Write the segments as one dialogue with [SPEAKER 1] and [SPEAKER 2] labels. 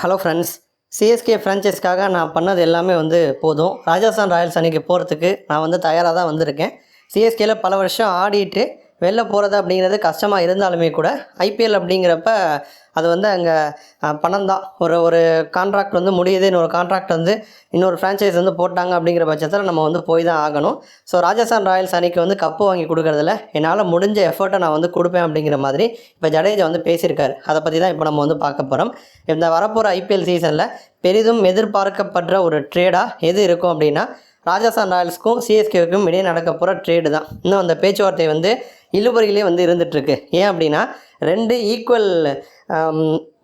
[SPEAKER 1] Hello friends CSK ஃப்ரான்ச்சைஸ்க்காக நான் பண்ணது எல்லாமே வந்து போதும். ராஜஸ்தான் ராயல்ஸ் அன்றைக்கி போகிறதுக்கு நான் வந்து தயாராக தான் வந்திருக்கேன். சிஎஸ்கேல பல வருஷம் ஆடிட்டு வெளில போகிறது அப்படிங்கிறது கஷ்டமாக இருந்தாலுமே கூட ஐபிஎல் அப்படிங்கிறப்ப அது வந்து அங்கே பணம் தான் ஒரு ஒரு கான்ட்ராக்ட் வந்து முடியுது இன்னொரு கான்ட்ராக்ட் வந்து இன்னொரு ஃப்ரான்ச்சைஸ் வந்து போட்டாங்க அப்படிங்கிற பட்சத்தில் நம்ம வந்து போய் தான் ஆகணும். ஸோ ராஜஸ்தான் ராயல்ஸ் அன்னைக்கு வந்து கப்பு வாங்கி கொடுக்கறதுல என்னால் முடிஞ்ச எஃபர்ட்டை நான் வந்து கொடுப்பேன் அப்படிங்கிற மாதிரி இப்போ ஜடேஜா வந்து பேசியிருக்காரு. அதை பற்றி தான் இப்போ நம்ம வந்து பார்க்க போகிறோம் இந்த வரப்போகிற ஐபிஎல் சீசனில் பெரிதும் எதிர்பார்க்கப்படுற ஒரு ட்ரேடாக எது இருக்கும் அப்படின்னா ராஜஸ்தான் ராயல்ஸ்க்கும் சிஎஸ்கேவுக்கும் இடையே நடக்க போகிற ட்ரேடு தான் இன்னும் அந்த பேச்சுவார்த்தை வந்து இழுபறியிலே வந்து இருந்துகிட்ருக்கு ஏன் அப்படின்னா ரெண்டு ஈக்குவல்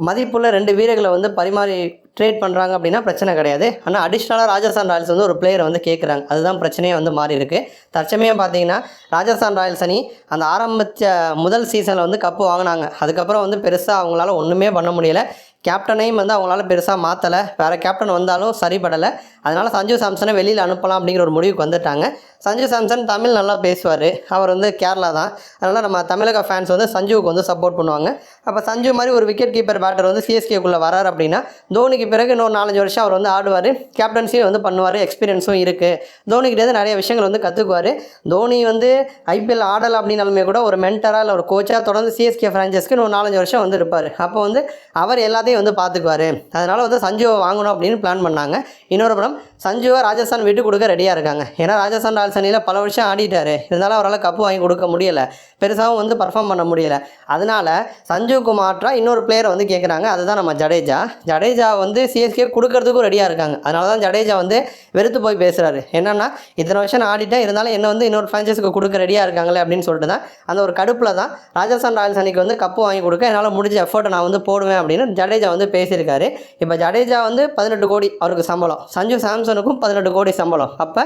[SPEAKER 1] மதிப்புள்ள ரெண்டு வீரர்களை வந்து பரிமாறி ட்ரேட் பண்ணுறாங்க அப்படின்னா பிரச்சனை கிடையாது. ஆனால் அடிஷ்னலாக ராஜஸ்தான் ராயல்ஸ் வந்து ஒரு பிளேயரை வந்து கேட்குறாங்க அதுதான் பிரச்சனையே வந்து மாறி இருக்கு. தற்சமயம் பார்த்தீங்கன்னா ராஜஸ்தான் ராயல்ஸ் அணி அந்த ஆரம்பித்த முதல் சீசனில் வந்து கப்பு வாங்கினாங்க. அதுக்கப்புறம் வந்து பெருசாக அவங்களால ஒன்றுமே பண்ண முடியலை. கேப்டனையும் வந்து அவங்களால பெருசாக மாற்றலை வேறு கேப்டன் வந்தாலும் சரிபடலை. அதனால் சஞ்சு சாம்சனை வெளியில் அனுப்பலாம் அப்படிங்கிற ஒரு முடிவுக்கு வந்துட்டாங்க. சஞ்சு சாம்சன் தமிழ் நல்லா பேசுவார். அவர் வந்து கேரளா தான். அதனால் நம்ம தமிழக ஃபேன்ஸ் வந்து சஞ்சுவுக்கு வந்து சப்போர்ட் பண்ணுவாங்க. அப்போ சஞ்சு மாதிரி ஒரு விக்கெட் கீப்பர் பேட்டர் வந்து சிஎஸ்கேக்குள்ளே வரார் அப்படின்னா தோனிக்கு பிறகு இன்னொரு நாலஞ்சு வருஷம் அவர் வந்து ஆடுவார். கேப்டன்சியும் வந்து பண்ணுவார். எக்ஸ்பீரியன்ஸும் இருக்குது தோனிக்கிட்டேருந்து நிறைய விஷயங்கள் வந்து கற்றுக்குவார் தோனி வந்து ஐபிஎல் ஆடலை அப்படின்னாலுமே கூட ஒரு மென்டராக இல்லை ஒரு கோச்சாக தொடர்ந்து சிஎஸ்கே ஃப்ரான்ச்சைஸ்க்கு இன்னொரு நாலஞ்சு வருஷம் வந்து இருப்பார். அப்போ வந்து அவர் எல்லாத்தையும் வந்து பார்த்துக்குவார் அதனால் வந்து சஞ்சுவை வாங்கணும் அப்படின்னு பிளான் பண்ணாங்க. இன்னொரு படம் சஞ்சுவை ராஜஸ்தான் விட்டு கொடுக்க ரெடியாக இருக்காங்க. ஏன்னா ராஜஸ்தான் ராயல்ஸ் அணியில் பல வருஷம் ஆடிட்டார். இருந்தாலும் அவரால் கப்பு வாங்கி கொடுக்க முடியலை. பெருசாகவும் வந்து பர்ஃபார்ம் பண்ண முடியலை. அதனால் சஞ்சுவுக்கு மாற்றாக இன்னொரு பிளேயரை வந்து கேட்குறாங்க அதுதான் நம்ம ஜடேஜா. ஜடேஜா வந்து சிஎஸ்கே கொடுக்கறதுக்கும் ரெடியாக இருக்காங்க. அதனால தான் ஜடேஜா வந்து வெறுத்து போய் பேசுகிறாரு என்னென்னா இத்தனை வருஷம் ஆடிட்டேன். இருந்தாலும் என்ன வந்து இன்னொரு ஃப்ரான்ச்சைஸ்க்கு கொடுக்க ரெடியாக இருக்காங்களே அப்படின்னு சொல்லிட்டு தான் அந்த ஒரு கடுப்பில் தான் ராஜஸ்தான் ராயல்ஸ் அன்னைக்கு வந்து கப்பு வாங்கி கொடுக்க என்னால் முடிஞ்ச எஃபர்ட்டை நான் வந்து போடுவேன் அப்படின்னு ஜடேஜா வந்து பேசியிருக்காரு. இப்போ ஜடேஜா வந்து பதினெட்டு கோடி அவருக்கு சம்பளம். சஞ்சு சாம்சனுக்கும் பதினெட்டு கோடி சம்பளம். அப்போ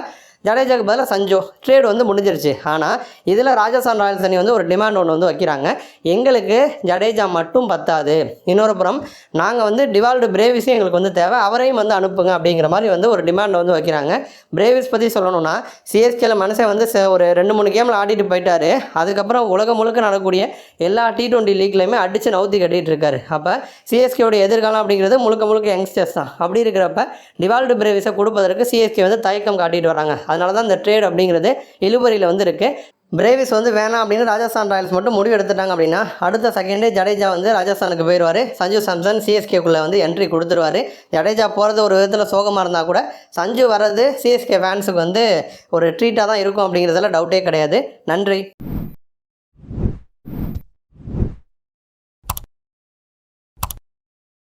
[SPEAKER 1] ஜடேஜாக்கு பதிலாக சஞ்சோ. ட்ரேடு வந்து முடிஞ்சிருச்சு. ஆனால் இதில் ராஜஸ்தான் ராயல்ஸ் அணி வந்து ஒரு டிமாண்ட் ஒன்று வந்து வைக்கிறாங்க. எங்களுக்கு ஜடேஜா மட்டும் பத்தாது. இன்னொரு புறம் நாங்கள் வந்து டிவால்டு பிரேவிஸும் எங்களுக்கு வந்து தேவை. அவரையும் வந்து அனுப்புங்க அப்படிங்கிற மாதிரி வந்து ஒரு டிமாண்ட் வந்து வைக்கிறாங்க. பிரேவிஸ் பற்றி சொல்லணும்னா சிஎஸ்கேல மனுஷன் வந்து ஒரு ரெண்டு மூணு கேமில் ஆடிட்டு போயிட்டாரு. அதுக்கப்புறம் உலகம் முழுக்க நடக்கக்கூடிய எல்லா டி டுவெண்ட்டி லீக்லையுமே அடித்து நவுத்தி கட்டிகிட்டு இருக்காரு. அப்போ சிஎஸ்கேவோட எதிர்காலம் அப்படிங்கிறது முழுக்க முழுக்க யங்ஸ்டர்ஸ் தான். அப்படி இருக்கிறப்ப டிவால்டு பிரேவிஸை கொடுப்பதற்கு சிஎஸ்கே வந்து தயக்கம் காட்டிட்டு வராங்க. அதனால தான் இந்த ட்ரேட் அப்படிங்கிறது இழுபறியில் வந்து இருக்குது பிரேவிஸ் வந்து வேணாம் அப்படின்னு ராஜஸ்தான் ராயல்ஸ் மட்டும் முடிவு எடுத்துட்டாங்க அப்படின்னா அடுத்த செகண்டே ஜடேஜா வந்து ராஜஸ்தானுக்கு போயிடுவார் சஞ்சு சாம்சன் சிஎஸ்கேக்குள்ளே வந்து என்ட்ரி கொடுத்துருவாரு. ஜடேஜா போகிறது ஒரு விதத்தில் சோகமாக இருந்தால் கூட சஞ்சு வர்றது சிஎஸ்கே ஃபேன்ஸுக்கு வந்து ஒரு ட்ரீட்டாக தான் இருக்கும் அப்படிங்கிறதுல டவுட்டே கிடையாது. நன்றி.